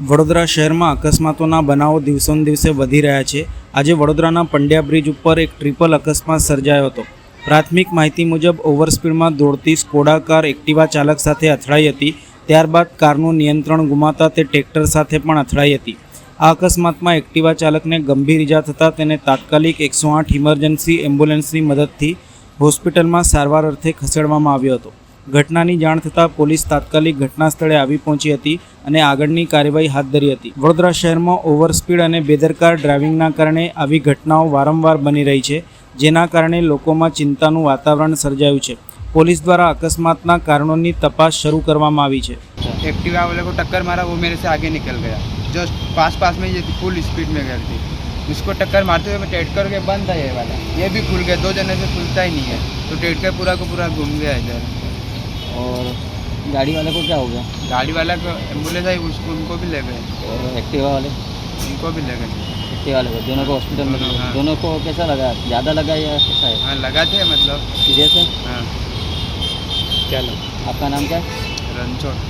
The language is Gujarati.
વડોદરા શહેરમાં અકસ્માતોના બનાવો દિવસોને દિવસે વધી રહ્યા છે. આજે વડોદરાના પંડ્યા બ્રિજ ઉપર એક ટ્રિપલ અકસ્માત સર્જાયો હતો. પ્રાથમિક માહિતી મુજબ ઓવરસ્પીડમાં દોડતી સ્કોડા કાર એક્ટિવા ચાલક સાથે અથડાઈ હતી. ત્યારબાદ કારનું નિયંત્રણ ગુમાતા તે ટ્રેક્ટર સાથે પણ અથડાઈ હતી. આ અકસ્માતમાં એક્ટિવા ચાલકને ગંભીર ઇજા થતાં તેને તાત્કાલિક એકસો આઠ ઇમરજન્સી એમ્બ્યુલન્સની મદદથી હોસ્પિટલમાં સારવાર અર્થે ખસેડવામાં આવ્યો હતો. ઘટનાની જાણ થતાં પોલીસ તાત્કાલિક ઘટના સ્થળે આવી પહોંચી હતી અને આગળની કાર્યવાહી હાથ ધરી હતી વડોદરા શહેરમાં ઓવરસ્પીડ અને બેદરકાર ડ્રાઇવિંગના કારણે આવી ઘટનાઓ વારંવાર બની રહી છે જેના કારણે લોકોમાં ચિંતાનું વાતાવરણ સર્જાયું છે પોલીસ દ્વારા અકસ્માતના કારણોની તપાસ શરૂ કરવામાં આવી છે एक्टिवा वाले को टक्कर मारा वो मेरे से आगे निकल गया जस्ट पास पास में ये थी फुल स्पीड में गई थी उसको टक्कर मारते हुए मैं टेटकर के बंद था ये वाला ये भी खुल गया दो जने से खुलता ही नहीं है तो टेटकर पूरा को पूरा घूम गया इधर और गाड़ी वाले को क्या हो गया गाड़ी वाला को एम्बुलेंस आई उसको उनको भी ले गए और एक्टिवा वाले उनको भी ले गए एक्टिवा वाले को दोनों को हॉस्पिटल में हाँ, हाँ। दोनों को कैसा लगा ज़्यादा लगा या कैसा है हाँ लगा थे मतलब सीधे से हाँ चलो आपका नाम क्या है रणछोड़